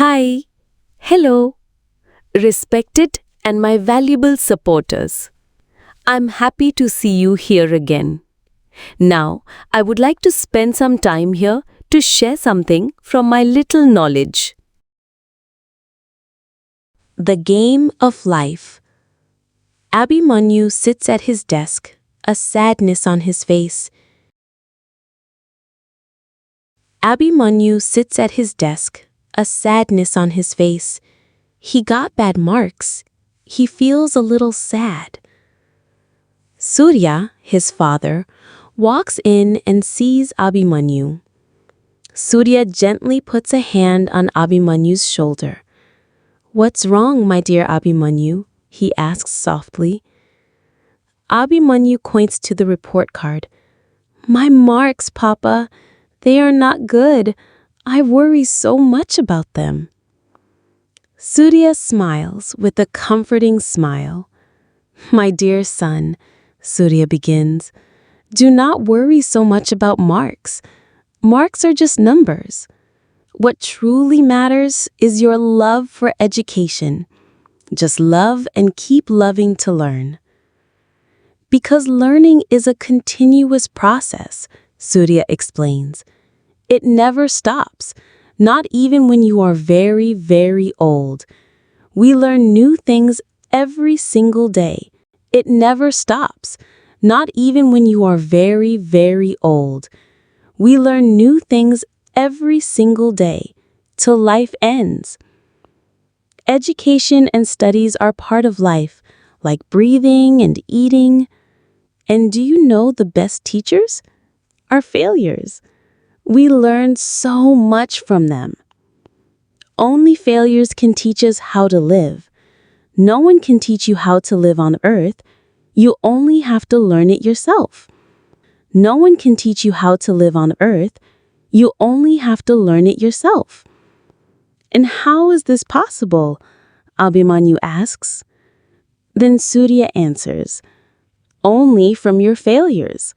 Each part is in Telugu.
Hi, hello, respected and my valuable supporters. I'm happy to see you here again. Now, I would like to spend some time here to share something from my little knowledge. The game of life. Abhimanyu sits at his desk, a sadness on his face. Abhimanyu sits at his desk, a sadness on his face. He got bad marks. He feels a little sad. Surya, his father, walks in and sees Abhimanyu. Surya gently puts a hand on Abhimanyu's shoulder. What's wrong, my dear Abhimanyu? he asks softly. Abhimanyu points to the report card. My marks, Papa. They are not good. I worry so much about them. Surya smiles with a comforting smile. My dear son, Surya begins, do not worry so much about marks. Marks are just numbers. What truly matters is your love for education. Just love and keep loving to learn. Because learning is a continuous process, Surya explains. It never stops, not even when you are very, very old. We learn new things every single day. It never stops, not even when you are very, very old. We learn new things every single day till life ends. Education and studies are part of life, like breathing and eating. And do you know the best teachers? Are failures. We learn so much from them. Only failures can teach us how to live. No one can teach you how to live on earth. You only have to learn it yourself. No one can teach you how to live on earth. You only have to learn it yourself. And how is this possible? Abhimanyu asks. Then Surya answers, Only from your failures.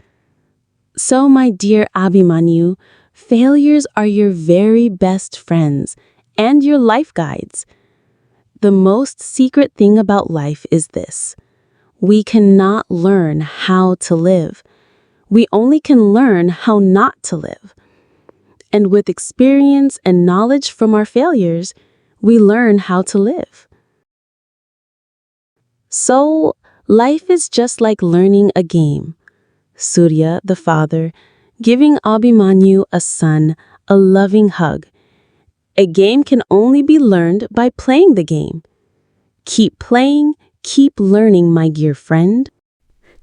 So, my dear Abhimanyu, failures are your very best friends and your life guides. The most secret thing about life is this we cannot learn how to live. We only can learn how not to live. And with experience and knowledge from our failures, we learn how to live. So, life is just like learning a game. Surya, the father, giving Abhimanyu, a son, a loving hug. A game can only be learned by playing the game. Keep playing, keep learning, my dear friend.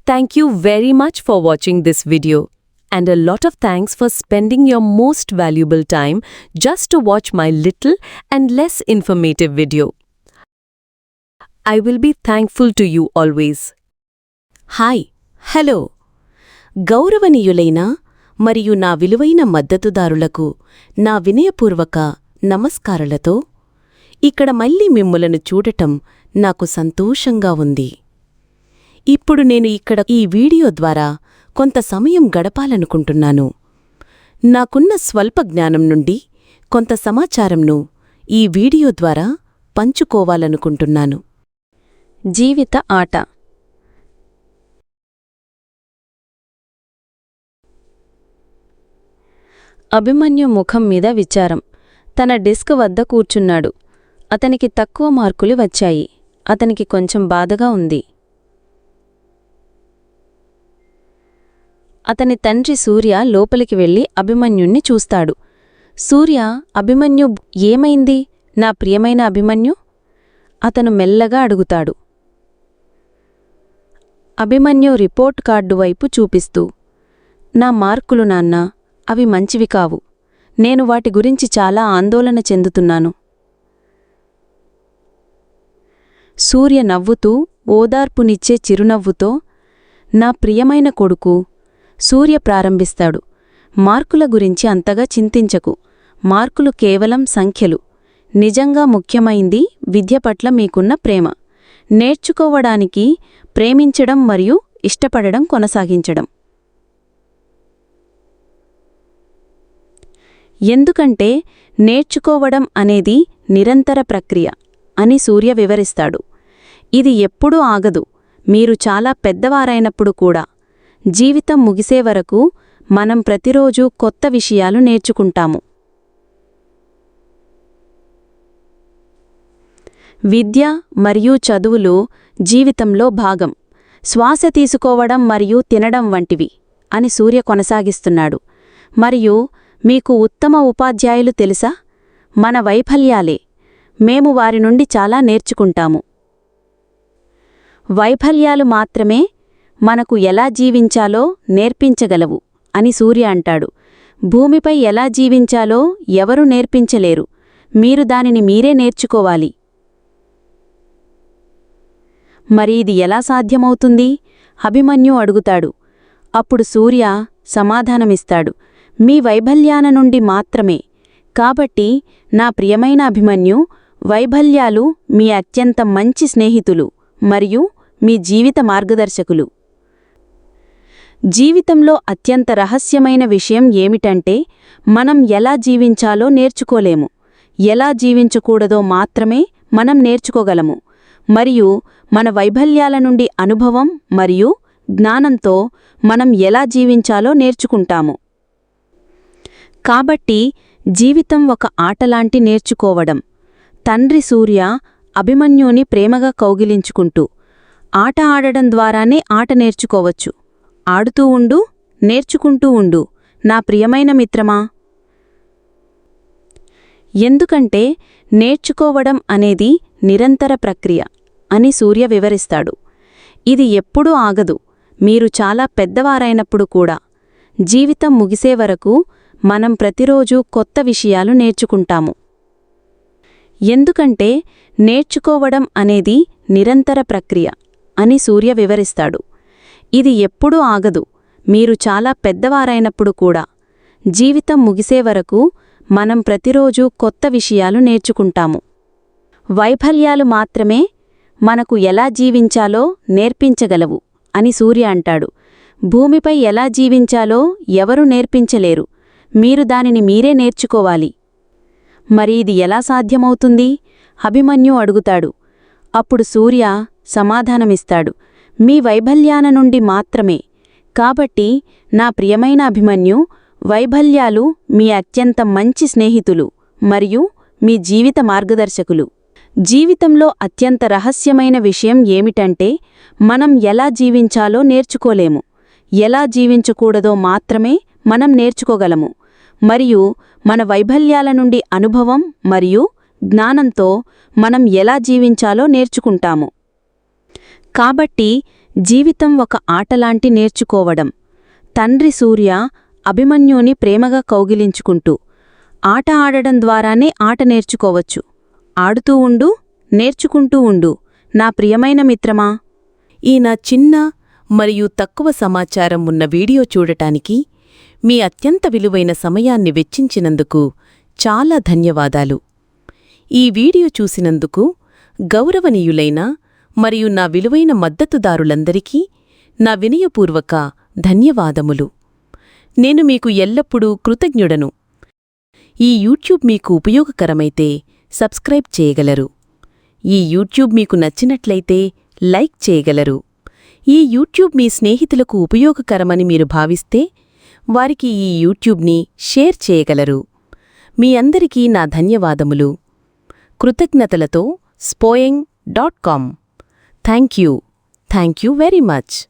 Thank you very much for watching this video. And a lot of thanks for spending your most valuable time just to watch my little and less informative video. I will be thankful to you always. Hi hello గౌరవనీయులైన మరియు నా విలువైన మద్దతుదారులకు నా వినయపూర్వక నమస్కారాలతో ఇక్కడ మళ్ళీ మిమ్ములను చూడటం నాకు సంతోషంగా ఉంది. ఇప్పుడు నేను ఇక్కడ ఈ వీడియో ద్వారా కొంత సమయం గడపాలనుకుంటున్నాను. నాకున్న స్వల్ప జ్ఞానం నుండి కొంత సమాచారంను ఈ వీడియో ద్వారా పంచుకోవాలనుకుంటున్నాను. జీవిత ఆట అభిమన్యు ముఖం మీద విచారం. తన డెస్క్ వద్ద కూర్చున్నాడు. అతనికి తక్కువ మార్కులు వచ్చాయి. అతనికి కొంచెం బాధగా ఉంది. అతని తండ్రి సూర్య లోపలికి వెళ్ళి అభిమన్యుణ్ణి చూస్తాడు. సూర్య అభిమన్యు ఏమైంది? నా ప్రియమైన అభిమన్యు? అతను మెల్లగా అడుగుతాడు. అభిమన్యు రిపోర్ట్ కార్డు వైపు చూపిస్తూ నా మార్కులు నాన్నా అవి మంచివి కావు. నేను వాటి గురించి చాలా ఆందోళన చెందుతున్నాను. సూర్య నవ్వుతూ ఓదార్పునిచ్చే చిరునవ్వుతో నా ప్రియమైన కొడుకు సూర్య ప్రారంభిస్తాడు. మార్కుల గురించి అంతగా చింతించకు. మార్కులు కేవలం సంఖ్యలు. నిజంగా ముఖ్యమైంది విద్య పట్ల మీకున్న ప్రేమ. నేర్చుకోవడానికి ప్రేమించడం మరియు ఇష్టపడడం కొనసాగించడం. ఎందుకంటే నేర్చుకోవడం అనేది నిరంతర ప్రక్రియ అని సూర్య వివరిస్తాడు. ఇది ఎప్పుడూ ఆగదు. మీరు చాలా పెద్దవారైనప్పుడు కూడా జీవితం ముగిసే వరకు మనం ప్రతిరోజూ కొత్త విషయాలు నేర్చుకుంటాము. విద్య మరియు చదువులు జీవితంలో భాగం. శ్వాస తీసుకోవడం మరియు తినడం వంటివి అని సూర్య కొనసాగిస్తున్నాడు. మరియు మీకు ఉత్తమ ఉపాధ్యాయులు తెలుసా? మన వైఫల్యాలే. మేము వారి నుండి చాలా నేర్చుకుంటాము. వైఫల్యాలు మాత్రమే మనకు ఎలా జీవించాలో నేర్పించగలవు అని సూర్య అంటాడు. భూమిపై ఎలా జీవించాలో ఎవరూ నేర్పించలేరు. మీరు దానిని మీరే నేర్చుకోవాలి. మరి ఇది ఎలా సాధ్యమవుతుంది? అభిమన్యు అడుగుతాడు. అప్పుడు సూర్య సమాధానమిస్తాడు. మీ వైభల్యాన నుండి మాత్రమే. కాబట్టి నా ప్రియమైన అభిమన్యు వైఫల్యాలు మీ అత్యంత మంచి స్నేహితులు మరియు మీ జీవిత మార్గదర్శకులు. జీవితంలో అత్యంత రహస్యమైన విషయం ఏమిటంటే మనం ఎలా జీవించాలో నేర్చుకోలేము. ఎలా జీవించకూడదో మాత్రమే మనం నేర్చుకోగలము. మరియు మన వైఫల్యాల నుండి అనుభవం మరియు జ్ఞానంతో మనం ఎలా జీవించాలో నేర్చుకుంటాము. కాబట్టి జీవితం ఒక ఆటలాంటి నేర్చుకోవడం. తండ్రి సూర్య అభిమన్యుని ప్రేమగా కౌగిలించుకుంటూ ఆట ఆడడం ద్వారానే ఆట నేర్చుకోవచ్చు. ఆడుతూ ఉండు నేర్చుకుంటూ ఉండు నా ప్రియమైన మిత్రమా! ఎందుకంటే నేర్చుకోవడం అనేది నిరంతర ప్రక్రియ అని సూర్య వివరిస్తాడు. ఇది ఎప్పుడూ ఆగదు. మీరు చాలా పెద్దవారైనప్పుడు కూడా జీవితం ముగిసే వరకు మనం ప్రతిరోజూ కొత్త విషయాలు నేర్చుకుంటాము. ఎందుకంటే నేర్చుకోవడం అనేది నిరంతర ప్రక్రియ అని సూర్య వివరిస్తాడు. ఇది ఎప్పుడూ ఆగదు. మీరు చాలా పెద్దవారైనప్పుడు కూడా జీవితం ముగిసే వరకు మనం ప్రతిరోజూ కొత్త విషయాలు నేర్చుకుంటాము. వైఫల్యాలు మాత్రమే మనకు ఎలా జీవించాలో నేర్పించగలవు అని సూర్య అంటాడు. భూమిపై ఎలా జీవించాలో ఎవరూ నేర్పించలేరు. మీరు దానిని మీరే నేర్చుకోవాలి. మరి ఇది ఎలా సాధ్యమవుతుంది? అభిమన్యు అడుగుతాడు. అప్పుడు సూర్య సమాధానమిస్తాడు. మీ వైభల్యాన నుండి మాత్రమే. కాబట్టి నా ప్రియమైన అభిమన్యు వైఫల్యాలు మీ అత్యంత మంచి స్నేహితులు మరియు మీ జీవిత మార్గదర్శకులు. జీవితంలో అత్యంత రహస్యమైన విషయం ఏమిటంటే మనం ఎలా జీవించాలో నేర్చుకోలేము. ఎలా జీవించకూడదో మాత్రమే మనం నేర్చుకోగలము. మరియు మన వైఫల్యాల నుండి అనుభవం మరియు జ్ఞానంతో మనం ఎలా జీవించాలో నేర్చుకుంటాము. కాబట్టి జీవితం ఒక ఆటలాంటి నేర్చుకోవడం. తండ్రి సూర్య అభిమన్యుని ప్రేమగా కౌగిలించుకుంటూ ఆట ఆడడం ద్వారానే ఆట నేర్చుకోవచ్చు. ఆడుతూ ఉండు నేర్చుకుంటూ ఉండు. నా ప్రియమైన మిత్రమా ఈ నా చిన్న మరియు తక్కువ సమాచారం ఉన్న వీడియో చూడటానికి మీ అత్యంత విలువైన సమయాన్ని వెచ్చించినందుకు చాలా ధన్యవాదాలు. ఈ వీడియో చూసినందుకు గౌరవనీయులైన మరియు నా విలువైన మద్దతుదారులందరికీ నా వినయపూర్వక ధన్యవాదములు. నేను మీకు ఎల్లప్పుడూ కృతజ్ఞుడను. ఈ యూట్యూబ్ మీకు ఉపయోగకరమైతే సబ్స్క్రైబ్ చేయగలరు. ఈ యూట్యూబ్ మీకు నచ్చినట్లయితే లైక్ చేయగలరు. ఈ యూట్యూబ్ మీ స్నేహితులకు ఉపయోగకరమని మీరు భావిస్తే వారికి ఈ యూట్యూబ్ని షేర్ చేయగలరు. మీ అందరికీ నా ధన్యవాదములు. కృతజ్ఞతలతో spoing dot com. Thank you thank you very much.